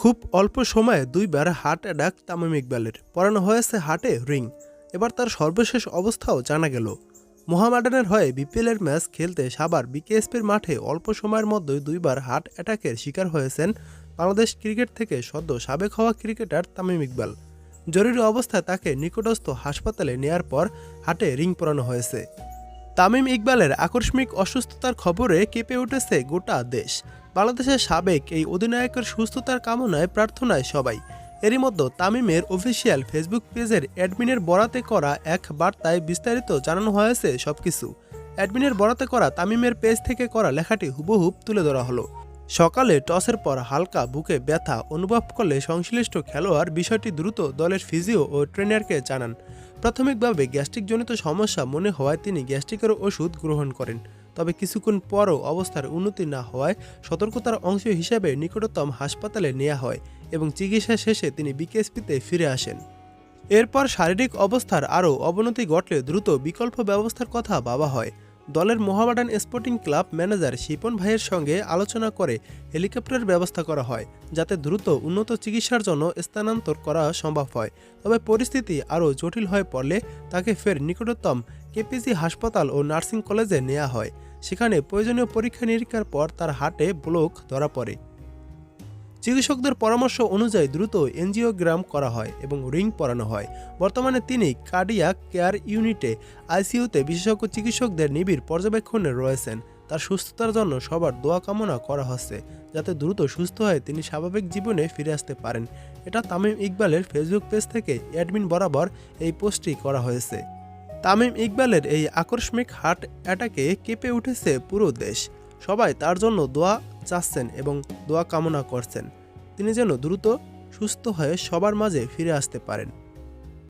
খুব অল্প সময়ে দুইবার হার্ট অ্যাটাক তামিম ইকবালের। পরানো হয়েছে হার্টে রিং। এবার তার সর্বশেষ অবস্থাও জানা গেল। মোহামেডানের হয়ে বিপিএলের ম্যাচ খেলতে সাবার বিকেএসপির মাঠে অল্প সময়ের মধ্যে দুইবার হার্ট অ্যাটাকের শিকার হয়েছেন বাংলাদেশ ক্রিকেট থেকে সদ্য সাবেক হওয়া ক্রিকেটার তামিম ইকবাল। জরুরি অবস্থায় তাকে নিকটস্থ হাসপাতালে নেয়ার পর হাটে রিং পরানো হয়েছে। তামিম ইকবালের আকস্মিক অসুস্থতার খবরে কেঁপে উঠেছে গোটা দেশ। বাংলাদেশের সাবেক এই অধিনায়কের সুস্থতার কামনায় প্রার্থনায় সবাই। এরই মধ্যে তামিমের অফিসিয়াল ফেসবুক পেজের অ্যাডমিনের বরাতে করা এক বার্তায় বিস্তারিত জানানো হয়েছে সবকিছু। অ্যাডমিনের বরাতে করা তামিমের পেজ থেকে করা লেখাটি হুবহুব তুলে ধরা হলো। সকালে টসের পর হালকা বুকে ব্যথা অনুভব করলে সংশ্লিষ্ট খেলোয়াড় বিষয়টি দ্রুত দলের ফিজিও ও ট্রেনারকে জানান। প্রাথমিকভাবে গ্যাস্ট্রিকজনিত সমস্যা মনে হওয়ায় তিনি গ্যাস্ট্রিকের ওষুধ গ্রহণ করেন, তবে কিছুক্ষণ পরও অবস্থার উন্নতি না হওয়ায় সতর্কতার অংশ হিসেবে নিকটতম হাসপাতালে নেওয়া হয় এবং চিকিৎসা শেষে তিনি বিকেএসপিতে ফিরে আসেন। এরপর শারীরিক অবস্থার আরও অবনতি ঘটলে দ্রুত বিকল্প ব্যবস্থার কথা ভাবা হয়। দলের Mohammedan sporting club manager Shipon ভাইয়ের সঙ্গে আলোচনা করে হেলিকপ্টারের ব্যবস্থা করা হয়, যাতে দ্রুত উন্নত চিকিৎসার জন্য স্থানান্তর করা সম্ভব হয়। তবে পরিস্থিতি আরও জটিল হয়ে পড়লে তাকে ফের নিকটতম কেপিজি হাসপাতাল ও নার্সিং কলেজে নেওয়া হয়। সেখানে প্রয়োজনীয় পরীক্ষা নিরীক্ষার পর তার হাটে ব্লক ধরা পড়ে। চিকিৎসকদের পরামর্শ অনুযায়ী দ্রুত এনজিওগ্রাম করা হয় এবং রিং পরানো হয়। বর্তমানে তিনি কার্ডিয়াক কেয়ার ইউনিটে আইসিইউতে বিশেষজ্ঞ চিকিৎসকদের নিবিড় পর্যবেক্ষণে রয়েছেন। তার সুস্থতার জন্য সবার দোয়া কামনা করা হচ্ছে, যাতে দ্রুত সুস্থ হয়ে তিনি স্বাভাবিক জীবনে ফিরে আসতে পারেন। এটা তামিম ইকবালের ফেসবুক পেজ থেকে অ্যাডমিন বরাবর এই পোস্টটি করা হয়েছে। তামিম ইকবালের এই আকস্মিক হার্ট অ্যাটাকে কেঁপে উঠেছে পুরো দেশ। সবাই তার জন্য দোয়া চাচ্ছেন এবং দোয়া কামনা করছেন। তিনি যেন দ্রুত সুস্থ হয়ে সবার মাঝে ফিরে আসতে পারেন।